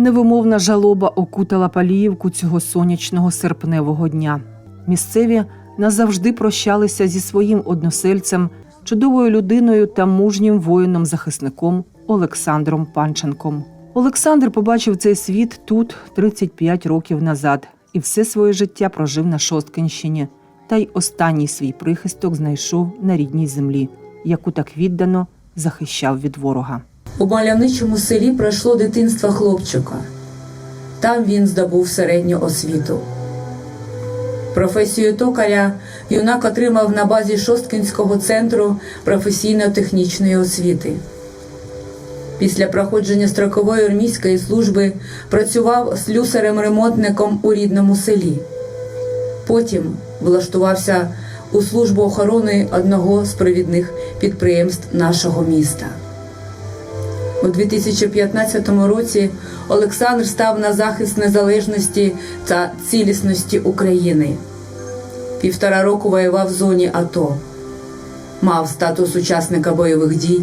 Невимовна жалоба окутала Паліївку цього сонячного серпневого дня. Місцеві назавжди прощалися зі своїм односельцем, чудовою людиною та мужнім воїном-захисником Олександром Панченком. Олександр побачив цей світ тут 35 років назад і все своє життя прожив на Шосткинщині, та й останній свій прихисток знайшов на рідній землі, яку так віддано захищав від ворога. У мальовничому селі пройшло дитинство хлопчика. Там він здобув середню освіту. Професію токаря юнак отримав на базі Шосткінського центру професійно-технічної освіти. Після проходження строкової армійської служби працював слюсарем-ремонтником у рідному селі. Потім влаштувався у службу охорони одного з провідних підприємств нашого міста. У 2015 році Олександр став на захист незалежності та цілісності України. Півтора року воював в зоні АТО, мав статус учасника бойових дій,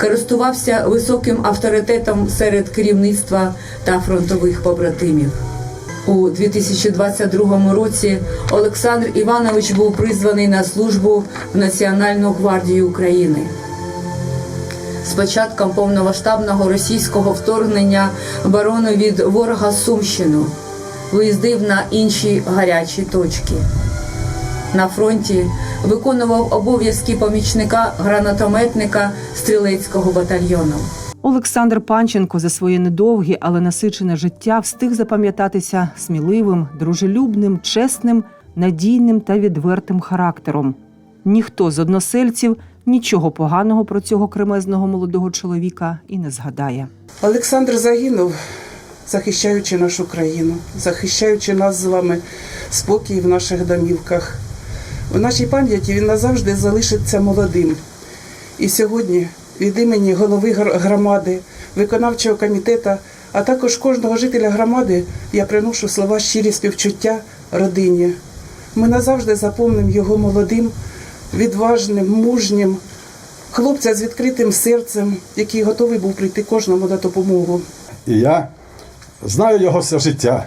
користувався високим авторитетом серед керівництва та фронтових побратимів. У 2022 році Олександр Іванович був призваний на службу в Національну гвардію України. З початком повномасштабного російського вторгнення оборону від ворога Сумщину виїздив на інші гарячі точки. На фронті виконував обов'язки помічника гранатометника стрілецького батальйону. Олександр Панченко за своє недовге, але насичене життя встиг запам'ятатися сміливим, дружелюбним, чесним, надійним та відвертим характером. Ніхто з односельців нічого поганого про цього кремезного молодого чоловіка і не згадає. Олександр загинув, захищаючи нашу країну, захищаючи нас з вами спокій в наших домівках. В нашій пам'яті він назавжди залишиться молодим. І сьогодні від імені голови громади, виконавчого комітету, а також кожного жителя громади я приношу слова щирі співчуття родині. Ми назавжди запомнимо його молодим, відважним, мужнім, хлопця з відкритим серцем, який готовий був прийти кожному на допомогу. І я знаю його все життя,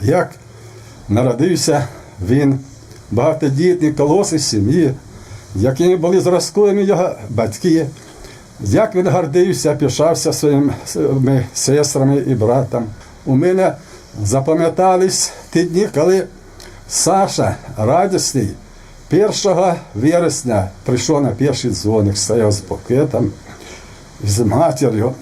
як народився він, багатодітний колоси сім'ї, якими були зразковими його батьки, як він гордився, своїми своїми сестрами і братом. У мене запам'ятались ті дні, коли Саша радісний 1 вересня прийшов на перший дзвоник, стояв з букетом, з матір'ю.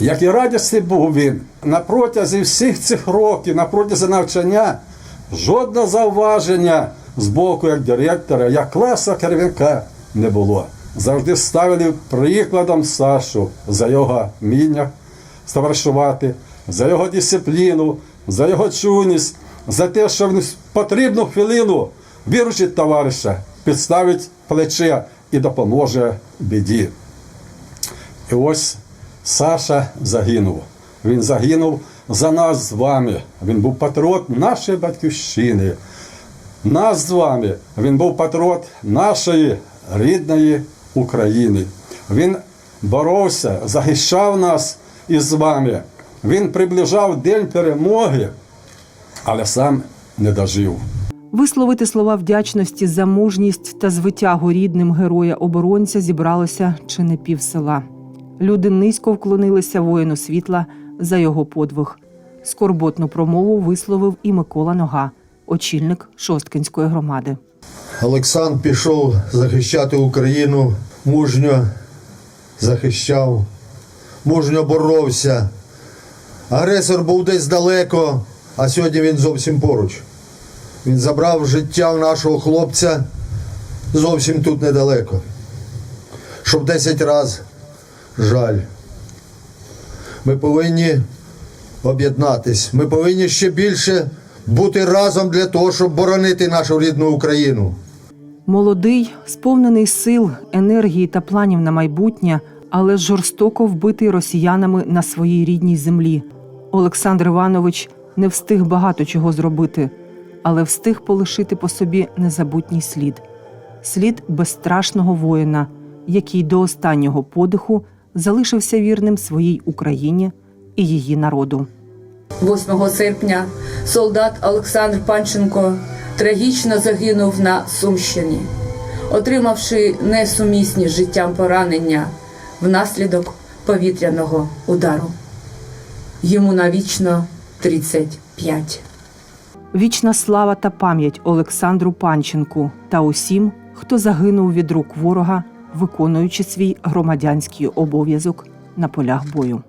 Як і радісний був він, на протязі всіх цих років, на протязі навчання, жодного зауваження з боку як директора, як класу керівника не було. Завжди ставили прикладом Сашу за його вміння товаришувати, за його дисципліну, за його чуйність, за те, що в потрібну хвилину виручить товариша, підставить плече і допоможе біді. І ось Саша загинув. Він загинув за нас з вами. Він був патріот нашої батьківщини. Нас з вами. Він був патріот нашої рідної України. Він боровся, захищав нас із вами. Він приближав день перемоги, але сам не дожив. Висловити слова вдячності за мужність та звитягу рідним героя-оборонця зібралося чи не пів села. Люди низько вклонилися воїну світла за його подвиг. Скорботну промову висловив і Микола Нога, очільник Шосткинської громади. Олександр пішов захищати Україну, мужньо захищав, мужньо боровся. Агресор був десь далеко, а сьогодні він зовсім поруч. Він забрав життя нашого хлопця зовсім тут недалеко. Щоб 10 разів жаль. Ми повинні об'єднатись. Ми повинні ще більше бути разом для того, щоб боронити нашу рідну Україну. Молодий, сповнений сил, енергії та планів на майбутнє, але жорстоко вбитий росіянами на своїй рідній землі. Олександр Іванович не встиг багато чого зробити, але встиг полишити по собі незабутній слід слід безстрашного воїна, який до останнього подиху залишився вірним своїй Україні і її народу. 8 серпня солдат Олександр Панченко трагічно загинув на Сумщині, отримавши несумісні з життям поранення внаслідок повітряного удару. Йому навічно 35. Вічна слава та пам'ять Олександру Панченку та усім, хто загинув від рук ворога, виконуючи свій громадянський обов'язок на полях бою.